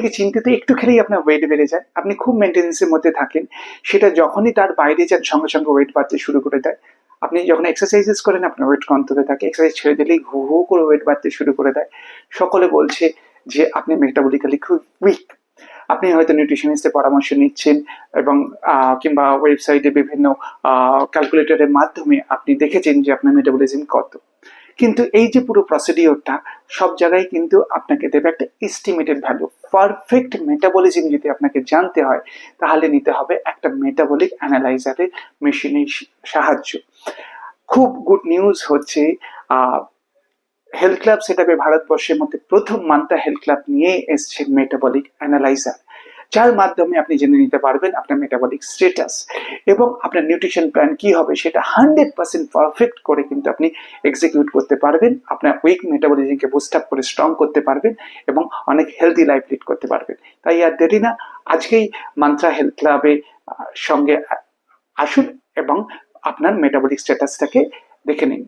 থেকে চিন্তিত একটু খেলেই আপনার ওয়েট বেড়ে যায়। আপনি খুব মেনটেন্সের মধ্যে থাকেন। সেটা যখনই তার বাইরে যান, সঙ্গে সঙ্গে ওয়েট বাড়তে শুরু করে দেয়। আপনি যখন এক্সারসাইজেস করেন, আপনার ওয়েট কন্ট্রোলে থাকে। এক্সারসাইজ ছেড়ে দিলেই ঘু ঘু করে ওয়েট বাড়তে শুরু করে দেয়। সকলে বলছে যে, আপনি মেটাবলিক্যালি খুব উইক আপনি হয়তো নিউট্রিশনিস্টের পরামর্শ নিচ্ছেন এবং কিংবা ওয়েবসাইটে বিভিন্ন ক্যালকুলেটরের মাধ্যমে আপনি দেখেছেন যে, আপনার মেটাবলিজম কত। কিন্তু এই যে পুরো প্রসিডিওরটা সব জায়গায় কিন্তু আপনাকে দেবে একটা এস্টিমেটেড ভ্যালু পারফেক্ট মেটাবলিজম যদি আপনাকে জানতে হয়, তাহলে নিতে হবে একটা মেটাবলিক অ্যানালাইজারের মেশিনের সাহায্য। খুব গুড নিউজ হচ্ছে হেলথ ক্লাব সেটাপে ভারতবর্ষের মধ্যে প্রথম মান্তা হেলথ ক্লাব নিয়ে এসছে মেটাবলিক অ্যানালাইজার যার মাধ্যমে আপনি জেনে নিতে পারবেন আপনার মেটাবলিক স্টেটাস এবং আপনার নিউট্রিশন প্ল্যান কি হবে সেটা হান্ড্রেড পার্সেন্ট পারফেক্ট করে কিন্তু আপনি এক্সিকিউট করতে পারবেন। আপনার উইক মেটাবলিজমকে বুস্ট আপ করে স্ট্রং করতে পারবেন এবং অনেক হেলদি লাইফ লিড করতে পারবেন। তাই আর দেরি না, আজকেই মান্ত্রা হেলথ ক্লাবে সঙ্গে আসুন এবং আপনার মেটাবলিক স্ট্যাটাসটাকে দেখে নিন।